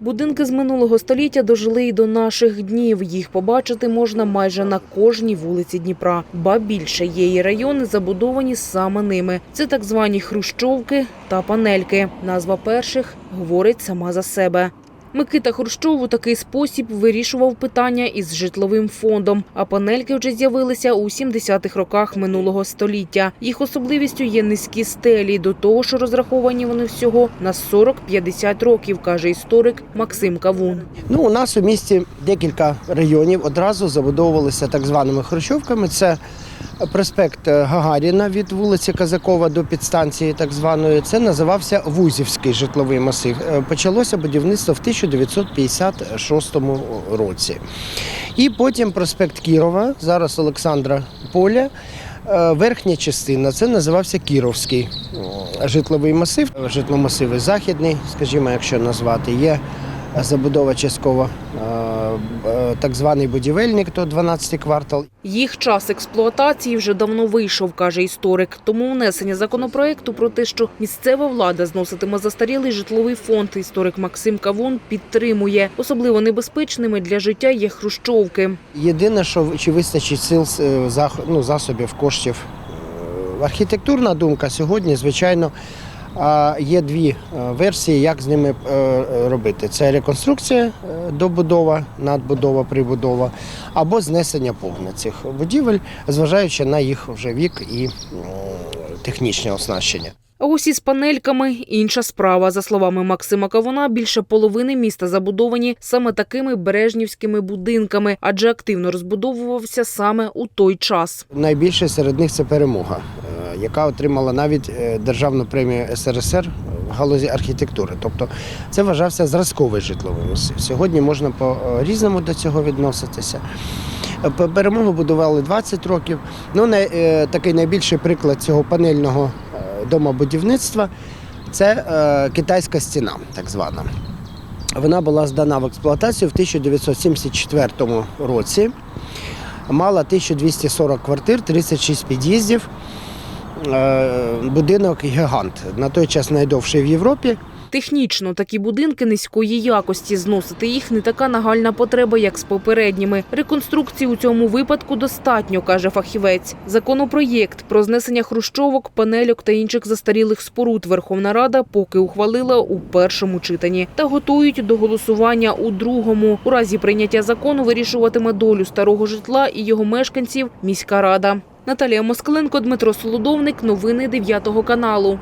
Будинки з минулого століття дожили й до наших днів. Їх побачити можна майже на кожній вулиці Дніпра. Ба більше є і райони, забудовані саме ними. Це так звані хрущовки та панельки. Назва перших говорить сама за себе. Микита Хрущов у такий спосіб вирішував питання із житловим фондом, а панельки вже з'явилися у 70-х роках минулого століття. Їх особливістю є низькі стелі, до того що розраховані вони всього на 40-50 років, каже історик Максим Кавун. Ну, у нас у місті декілька районів одразу забудовувалися так званими хрущовками. Це проспект Гагаріна від вулиці Казакова до підстанції так званої. Це називався Вузівський житловий масив. Е, Почалося будівництво в 1956 році. І потім проспект Кірова, зараз Олександра Поля. Е, Верхня частина це називався Кіровський е, житловий масив. Житломасиви західний, скажімо, якщо назвати, є забудова частково, е, е, так званий будівельник, то 12 квартал. Їх час експлуатації вже давно вийшов, каже історик. Тому внесення законопроекту про те, що місцева влада зноситиме застарілий житловий фонд, історик Максим Кавун підтримує. Особливо небезпечними для життя є хрущовки. Єдине, що чи вистачить сил е, ну, засобів, коштів. Архітектурна думка сьогодні, звичайно, є дві е, версії, як з ними е, робити. Це реконструкція, е, добудова, надбудова, прибудова, або знесення повне цих будівель, зважаючи на їх вже вік і технічне оснащення. А ось із панельками інша справа. За словами Максима Кавуна, більше половини міста забудовані саме такими бережнівськими будинками, адже активно розбудовувався саме у той час. Найбільше серед них це перемога, яка отримала навіть е, державну премію СРСР в галузі архітектури. Тобто це вважався зразковий житловий масив. Сьогодні можна по-різному до цього відноситися. Е, Перемогу будували 20 років. Ну, е, такий найбільший приклад цього панельного домобудівництва це китайська стіна, так звана. Вона була здана в експлуатацію в 1974 році мала 1240 квартир, 36 під'їздів. Е, Будинок гігант. На той час найдовший в Європі. Технічно такі будинки низької якості зносити їх не така нагальна потреба, як з попередніми. Реконструкції у цьому випадку достатньо, каже фахівець. Законопроєкт про знесення хрущовок, панельок та інших застарілих споруд Верховна Рада поки ухвалила у першому читанні та готують до голосування у другому. У разі прийняття закону вирішуватиме долю старого житла і його мешканців міська рада. Наталія Москаленко, Дмитро Солодовник. Новини 9 каналу.